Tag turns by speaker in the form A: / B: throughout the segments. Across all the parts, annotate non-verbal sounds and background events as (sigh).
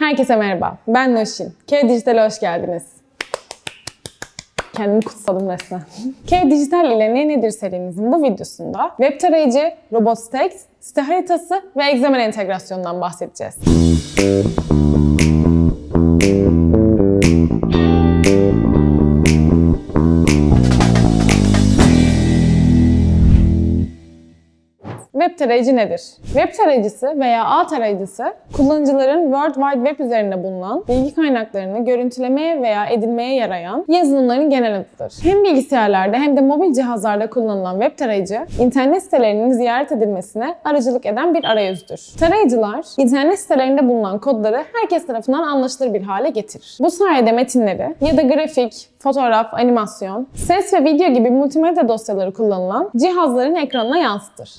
A: Herkese merhaba, ben Nurşin. K Dijital'e hoş geldiniz. Kendimi kutsadım resmen. (laughs) K Dijital ile Ne Nedir serimizin bu videosunda web tarayıcı, RobotStax, site haritası ve XML entegrasyonundan bahsedeceğiz. Web tarayıcı nedir? Web tarayıcısı veya ağ tarayıcısı, kullanıcıların World Wide Web üzerinde bulunan bilgi kaynaklarını görüntülemeye veya edinmeye yarayan yazılımların genel adıdır. Hem bilgisayarlarda hem de mobil cihazlarda kullanılan web tarayıcı, internet sitelerinin ziyaret edilmesine aracılık eden bir arayüzdür. Tarayıcılar, internet sitelerinde bulunan kodları herkes tarafından anlaşılır bir hale getirir. Bu sayede metinleri ya da grafik, fotoğraf, animasyon, ses ve video gibi multimedya dosyaları kullanılan cihazların ekranına yansıtır.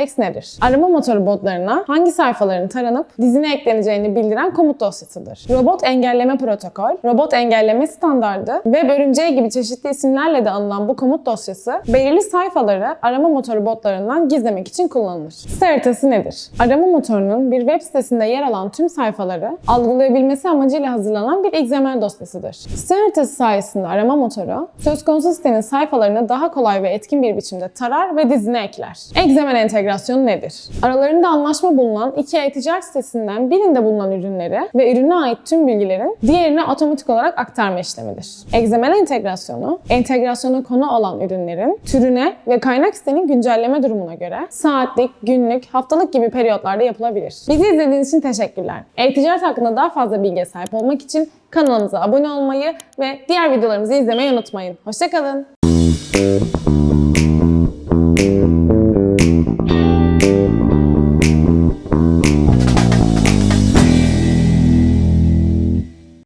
A: RobotStax nedir? Arama motoru botlarına hangi sayfaların taranıp dizine ekleneceğini bildiren komut dosyasıdır. Robot engelleme protokol, robot engelleme standardı ve örümceği gibi çeşitli isimlerle de anılan bu komut dosyası belirli sayfaları arama motoru botlarından gizlemek için kullanılır. Site haritası nedir? Arama motorunun bir web sitesinde yer alan tüm sayfaları algılayabilmesi amacıyla hazırlanan bir XML dosyasıdır. Site haritası sayesinde arama motoru söz konusu sitenin sayfalarını daha kolay ve etkin bir biçimde tarar ve dizine ekler. XML entegrasyonu nedir? Aralarında anlaşma bulunan iki e-ticaret sitesinden birinde bulunan ürünleri ve ürüne ait tüm bilgilerin diğerine otomatik olarak aktarma işlemidir. XML entegrasyonu, entegrasyona konu olan ürünlerin türüne ve kaynak sitenin güncelleme durumuna göre saatlik, günlük, haftalık gibi periyotlarda yapılabilir. Bizi izlediğiniz için teşekkürler. E-ticaret hakkında daha fazla bilgiye sahip olmak için kanalımıza abone olmayı ve diğer videolarımızı izlemeyi unutmayın. Hoşçakalın.